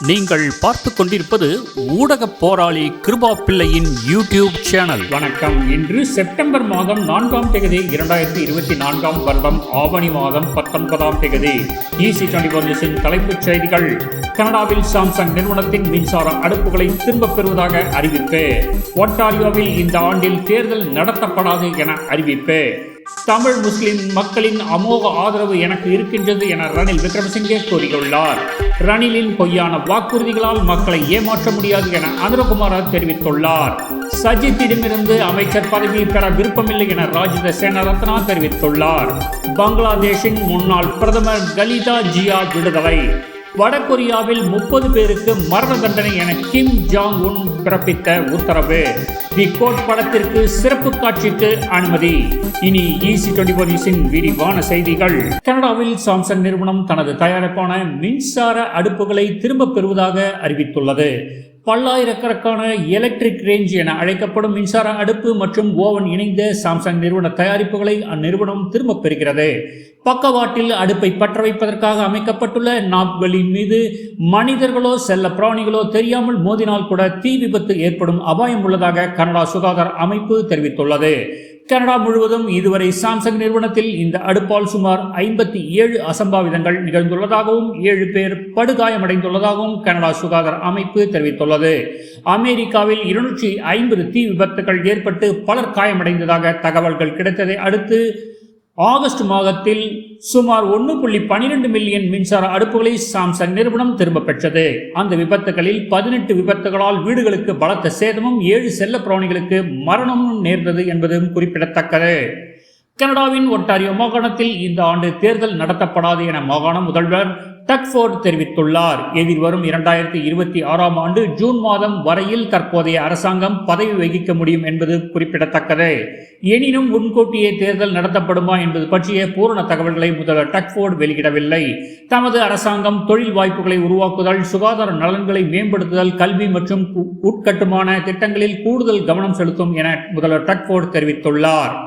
நீங்கள் பார்த்து கொண்டிருப்பது ஊடக போராளி கிருபா பிள்ளையின் யூடியூப் சேனல். வணக்கம். இன்று செப்டம்பர் மாதம் நான்காம் தேதி இரண்டாயிரத்தி இருபத்தி நான்காம் வருடம் ஆவணி மாதம் பத்தொன்பதாம் தேதி. ஈசி டுவெண்டி தலைப்புச் செய்திகள். கனடாவில் சாம்சங் நிறுவனத்தின் மின்சார அடுப்புகளை திரும்பப் பெறுவதாக அறிவிப்பு. ஒட்டாரியோவில் இந்த ஆண்டில் தேர்தல் நடத்தப்படாது என அறிவிப்பு. தமிழ் முஸ்லிம் மக்களின் அமோக ஆதரவு எனக்கு இருக்கின்றது என ரணில் விக்ரமசிங்கே கூறியுள்ளார். ரணிலின் பொய்யான வாக்குறுதிகளால் மக்களை ஏமாற்ற முடியாது என அனுரகுமார தெரிவித்துள்ளார். சஜித்திடமிருந்து அமைச்சர் பதவி பெற விருப்பமில்லை என ராஜித சேனரத்னா தெரிவித்துள்ளார். பங்களாதேஷின் முன்னாள் பிரதமர் கலிதா ஜியா விடுதலை. வடகொரியாவில் முப்பது பேருக்கு மரண தண்டனை என கிம் ஜாங் உன் பிறப்பித்த உத்தரவு. தி கோட் படத்திற்கு சிறப்பு காட்சிக்கு அனுமதி. இனி ஈசி டுவெண்டி விரிவான செய்திகள். கனடாவில் சாம்சங் நிறுவனம் தனது தயாரிப்பான மின்சார அடுப்புகளை திரும்பப் பெறுவதாக அறிவித்துள்ளது. பல்லாயிரக்கணக்கான எலக்ட்ரிக் ரேஞ்ச் என அழைக்கப்படும் மின்சார அடுப்பு மற்றும் ஓவன் இணைந்த சாம்சங் நிறுவன தயாரிப்புகளை அந்நிறுவனம் திரும்பப் பெறுகிறது. பக்கவாட்டில் அடுப்பை பற்ற வைப்பதற்காக அமைக்கப்பட்டுள்ள நாப்களின் மீது மனிதர்களோ செல்ல பிராணிகளோ தெரியாமல் மோதினால் கூட தீ விபத்து ஏற்படும் அபாயம் உள்ளதாக கனடா சுகாதார அமைப்பு தெரிவித்துள்ளது. கனடா முழுவதும் இதுவரை சாம்சங் நிறுவனத்தில் இந்த அடுப்பால் சுமார் ஐம்பத்தி ஏழு அசம்பாவிதங்கள் நிகழ்ந்துள்ளதாகவும் ஏழு பேர் படுகாயமடைந்துள்ளதாகவும் கனடா சுகாதார அமைப்பு தெரிவித்துள்ளது. அமெரிக்காவில் இருநூற்றி ஐம்பது தீ விபத்துகள் ஏற்பட்டு பலர் காயமடைந்ததாக தகவல்கள் கிடைத்ததை அடுத்து ஆகஸ்ட் மாதத்தில் சுமார் ஒன்று புள்ளி பனிரெண்டு மில்லியன் மின்சார அடுப்புகளை சாம்சங் நிறுவனம் திரும்ப பெற்றது. அந்த விபத்துகளில் பதினெட்டு விபத்துகளால் வீடுகளுக்கு பலத்த சேதமும் ஏழு செல்ல பிராணிகளுக்கு மரணமும் நேர்ந்தது என்பதும் குறிப்பிடத்தக்கது. கனடாவின் ஒட்டாரியோ மாகாணத்தில் இந்த ஆண்டு தேர்தல் நடத்தப்படாது என மாகாண முதல்வர் டக்ஃபோர்ட் தெரிவித்துள்ளார். எதிர்வரும் இரண்டாயிரத்தி இருபத்தி ஆறாம் ஆண்டு ஜூன் மாதம் வரையில் தற்போதைய அரசாங்கம் பதவி வகிக்க முடியும் என்பது குறிப்பிடத்தக்கது. எனினும் முன்கூட்டியே தேர்தல் நடத்தப்படுமா என்பது பற்றிய பூரண தகவல்களை முதல்வர் டக்ஃபோர்ட் வெளியிடவில்லை. தமது அரசாங்கம் தொழில் வாய்ப்புகளை உருவாக்குதல் சுகாதார நலன்களை மேம்படுத்துதல் கல்வி மற்றும் உட்கட்டுமான திட்டங்களில் கூடுதல் கவனம் செலுத்தும் என முதல்வர் டக்ஃபோர்ட் தெரிவித்துள்ளார்.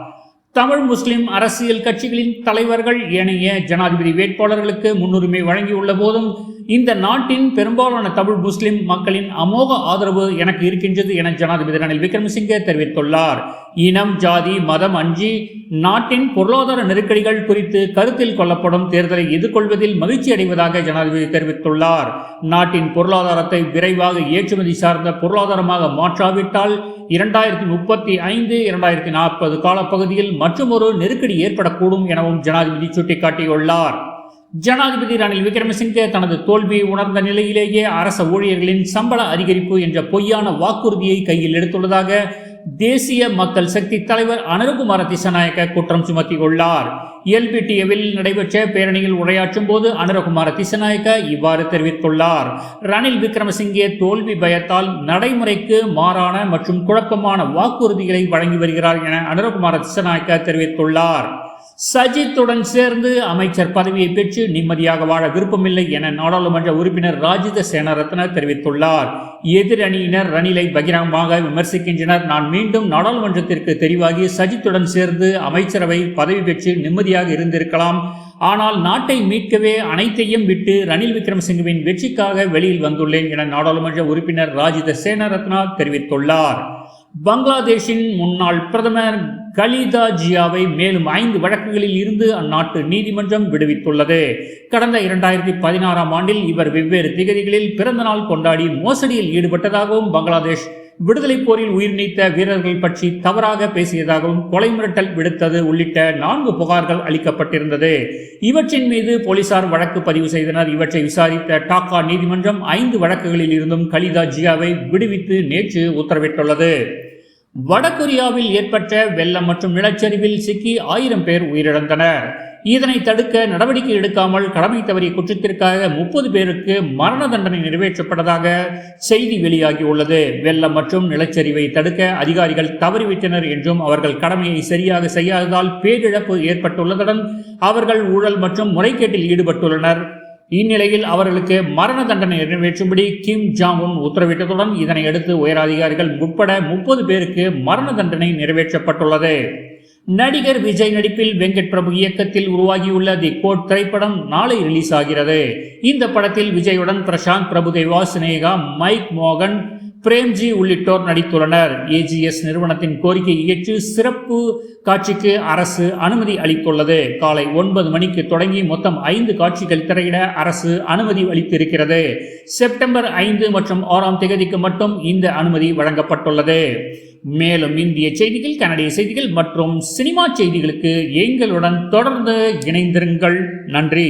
தமிழ் முஸ்லிம் அரசியல் கட்சிகளின் தலைவர்கள் ஏனைய ஜனாதிபதி வேட்பாளர்களுக்கு முன்னுரிமை வழங்கியுள்ள போதும் இந்த நாட்டின் பெரும்பாலான தமிழ் முஸ்லிம் மக்களின் அமோக ஆதரவு எனக்கு இருக்கின்றது என ஜனாதிபதி ரணில் விக்ரமசிங்கே தெரிவித்துள்ளார். இனம் ஜாதி மதம் அஞ்சி நாட்டின் பொருளாதார நெருக்கடிகள் குறித்து கருத்தில் கொள்ளப்படும் தேர்தலை எதிர்கொள்வதில் மகிழ்ச்சி அடைவதாக ஜனாதிபதி தெரிவித்துள்ளார். நாட்டின் பொருளாதாரத்தை விரைவாக ஏற்றுமதி சார்ந்த பொருளாதாரமாக மாற்றாவிட்டால் இரண்டாயிரத்தி முப்பத்தி ஐந்து இரண்டாயிரத்தி நாற்பது காலப்பகுதியில் மற்றுமொரு நெருக்கடி ஏற்படக்கூடும் எனவும் ஜனாதிபதி சுட்டிக்காட்டியுள்ளார். ஜனாதிபதி ரணில் விக்ரமசிங்கே தனது தோல்வியை உணர்ந்த நிலையிலேயே அரச ஊழியர்களின் சம்பள அதிகரிப்பு என்ற பொய்யான வாக்குறுதியை கையில் எடுத்துள்ளதாக தேசிய மக்கள் சக்தி தலைவர் அனருகுமார திசநாயக்க குற்றம் சுமத்தியுள்ளார். எல்பிடிஏவில் நடைபெற்ற பேரணியில் உரையாற்றும் போது அனுரகுமார திசநாயக்க இவ்வாறு தெரிவித்துள்ளார். ரணில் விக்ரமசிங்கே தோல்வி பயத்தால் நடைமுறைக்கு மாறான மற்றும் குழப்பமான வாக்குறுதிகளை வழங்கி வருகிறார் என அனுரகுமார திசநாயக்க தெரிவித்துள்ளார். சஜித்துடன் சேர்ந்து அமைச்சர் பதவியை பெற்று நிம்மதியாக வாழ விருப்பமில்லை என நாடாளுமன்ற உறுப்பினர் ராஜித சேனரத்ன தெரிவித்துள்ளார். எதிரணியினர் ரணிலை பகிரங்கமாக விமர்சிக்கின்றனர். நான் மீண்டும் நாடாளுமன்றத்திற்கு தெரிவாகி சஜித்துடன் சேர்ந்து அமைச்சரவை பதவி பெற்று நிம்மதியாக இருந்திருக்கலாம். ஆனால் நாட்டை மீட்கவே அனைத்தையும் விட்டு ரணில் விக்ரமசிங்கவின் வெற்றிக்காக வெளியில் வந்துள்ளேன் என நாடாளுமன்ற உறுப்பினர் ராஜித சேனரத்னா தெரிவித்துள்ளார். பங்களாதேஷின் முன்னாள் பிரதமர் கலிதா ஜியாவை மேலும் ஐந்து வழக்குகளில் இருந்து அந்நாட்டு நீதிமன்றம் விடுவித்துள்ளது. கடந்த இரண்டாயிரத்தி பதினாறாம் ஆண்டில் இவர் வெவ்வேறு திகதிகளில் பிறந்தநாள் கொண்டாடி மோசடியில் ஈடுபட்டதாகவும் பங்களாதேஷ் விடுதலை போரில் உயிர் நீத்த வீரர்கள் பற்றி தவறாக பேசியதாகவும் கொலை மிரட்டல் விடுத்தது உள்ளிட்ட நான்கு புகார்கள் அளிக்கப்பட்டிருந்தது. இவற்றின் மீது போலீசார் வழக்கு பதிவு செய்தனர். இவற்றை விசாரித்த டாக்கா நீதிமன்றம் ஐந்து வழக்குகளில் இருந்தும் கலிதா ஜியாவை விடுவித்து நேற்று உத்தரவிட்டுள்ளது. வடகொரியாவில் ஏற்பட்ட வெள்ளம் மற்றும் நிலச்சரிவில் சிக்கி ஆயிரம் பேர் உயிரிழந்தனர். இதனை தடுக்க நடவடிக்கை எடுக்காமல் கடமை தவறிய குற்றத்திற்காக முப்பது பேருக்கு மரண தண்டனை நிறைவேற்றப்பட்டதாக செய்தி வெளியாகியுள்ளது. வெள்ளம் மற்றும் நிலச்சரிவை தடுக்க அதிகாரிகள் தவறிவிட்டனர் என்றும் அவர்கள் கடமையை சரியாக செய்யாததால் பேரிழப்பு ஏற்பட்டுள்ளதுடன் அவர்கள் ஊழல் மற்றும் முறைகேட்டில் ஈடுபட்டுள்ளனர். இந்நிலையில் அவர்களுக்கு மரண தண்டனை நிறைவேற்றும்படி கிம் ஜாங் உன் உத்தரவிட்டதுடன் இதனையடுத்து உயரதிகாரிகள் உட்பட முப்பது பேருக்கு மரண தண்டனை நிறைவேற்றப்பட்டுள்ளது. நடிகர் விஜய் நடிப்பில் வெங்கட் பிரபு இயக்கத்தில் உருவாகியுள்ள தி கோட் திரைப்படம் நாளை ரிலீஸ் ஆகிறது. இந்த படத்தில் விஜயுடன் பிரசாந்த் பிரபுதேவா சினேகா மைக் மோகன் பிரேம்ஜி உள்ளிட்டோர் நடித்துள்ளனர். ஏஜிஎஸ் நிறுவனத்தின் கோரிக்கையை ஏற்று சிறப்பு காட்சிக்கு அரசு அனுமதி அளித்துள்ளது. காலை ஒன்பது மணிக்கு தொடங்கி மொத்தம் ஐந்து காட்சிகள் திரையிட அரசு அனுமதி அளித்திருக்கிறது. செப்டம்பர் ஐந்து மற்றும் ஆறாம் தேதிக்கு மட்டும் இந்த அனுமதி வழங்கப்பட்டுள்ளது. மேலும் இந்திய செய்திகள் கனடிய செய்திகள் மற்றும் சினிமா செய்திகளுக்கு எங்களுடன் தொடர்ந்து இணைந்திருங்கள். நன்றி.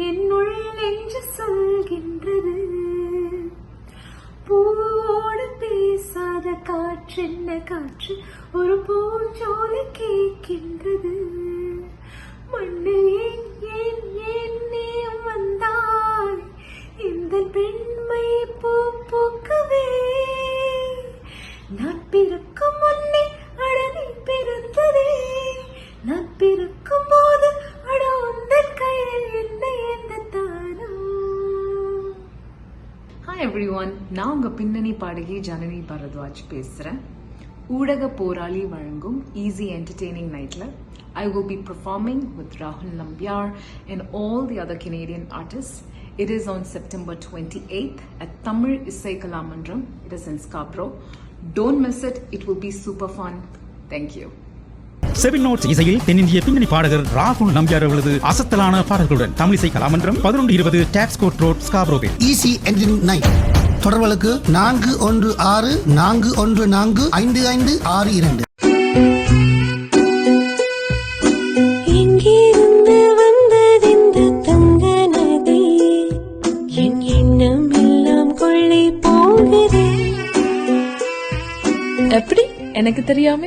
என்னுள் நெஞ்சு சொல்கின்றது. பூவோடு பேசாத காற்றென்ன காற்று ஒரு பூஞ்சோலை கேட்கின்றது. மண்ணில் ஏன் ஏன் ஏன் வந்தாய்? இந்த பெண்மை பூ பூக்கவே. நான் பிறப்பு ஹாய் எவ்ரி ஒன் நான் உங்கள் பின்னணி பாடகி ஜனனி பரத்வாஜ் பேசுகிறேன் ஊடக போராளி வழங்கும் ஈஸி என்டர்டெய்னிங் நைட்டில் I will be performing with ராகுல் Nambiar and all the other Canadian artist it is on September twenty eight at Tamil Isai Kalamandram it is in Scarborough don't miss it it will be super fun thank you seven notes இசையில் தென்னிந்திய பின்னணி பாடகர் ராகுல் நம்பியார் அவர்களது அசத்தலான பாடல்களுடன் தமிழிசை கலாமன்றம் பதினொன்று இருபது Tapscott road ஸ்காப்ரோவில் ஈஸி என்ஜின் நைட் தொடர்புகளுக்கு நான்கு ஒன்று ஆறு நான்கு ஒன்று நான்கு ஐந்து ஐந்து ஆறு இரண்டு. எப்படி? எனக்கு தெரியாம.